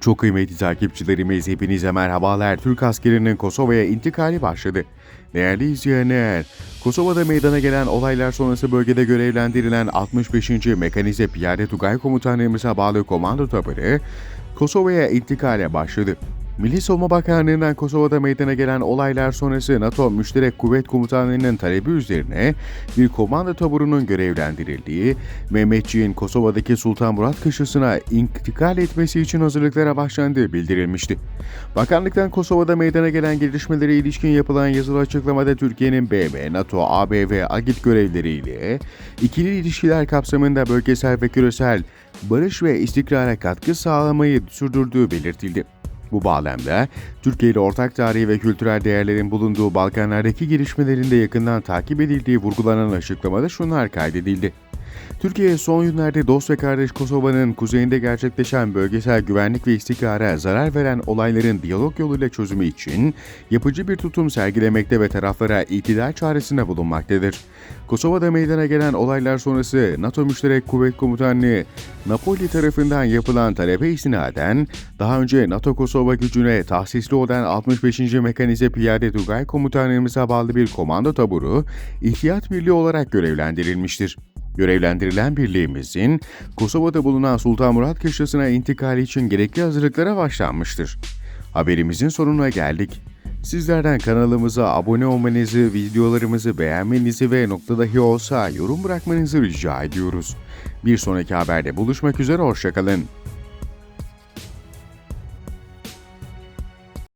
Çok kıymetli takipçilerimiz hepinize merhabalar. Türk askerinin Kosova'ya intikali başladı. Değerli izleyenler, Kosova'da meydana gelen olaylar sonrası bölgede görevlendirilen 65. Mekanize Piyade Tugay Komutanlığımıza bağlı komando taburu Kosova'ya intikale başladı. Milli Savunma Bakanlığı'ndan Kosova'da meydana gelen olaylar sonrası NATO Müşterek Kuvvet Komutanlığı'nın talebi üzerine bir komando taburunun görevlendirildiği, Mehmetçiğin Kosova'daki Sultan Murat Kışlası'na intikal etmesi için hazırlıklara başlandığı bildirilmişti. Bakanlıktan Kosova'da meydana gelen gelişmelere ilişkin yapılan yazılı açıklamada Türkiye'nin BM, NATO, AB ve AGİT görevleriyle ikili ilişkiler kapsamında bölgesel ve küresel barış ve istikrara katkı sağlamayı sürdürdüğü belirtildi. Bu bağlamda Türkiye ile ortak tarihi ve kültürel değerlerin bulunduğu Balkanlardaki gelişmelerin de yakından takip edildiği vurgulanan açıklamada şunlar kaydedildi. Türkiye son günlerde dost ve kardeş Kosova'nın kuzeyinde gerçekleşen bölgesel güvenlik ve istikrara zarar veren olayların diyalog yoluyla çözümü için yapıcı bir tutum sergilemekte ve taraflara itidal çaresinde bulunmaktadır. Kosova'da meydana gelen olaylar sonrası NATO Müşterek Kuvvet Komutanlığı Napoli tarafından yapılan talebe istinaden daha önce NATO Kosova gücüne tahsisli olan 65. Mekanize Piyade Tugay Komutanlığımıza bağlı bir komando taburu ihtiyat birliği olarak görevlendirilmiştir. Görevlendirilen birliğimizin Kosova'da bulunan Sultan Murat Kışlası'na intikali için gerekli hazırlıklara başlanmıştır. Haberimizin sonuna geldik. Sizlerden kanalımıza abone olmanızı, videolarımızı beğenmenizi ve nokta dahi olsa yorum bırakmanızı rica ediyoruz. Bir sonraki haberde buluşmak üzere, hoşçakalın.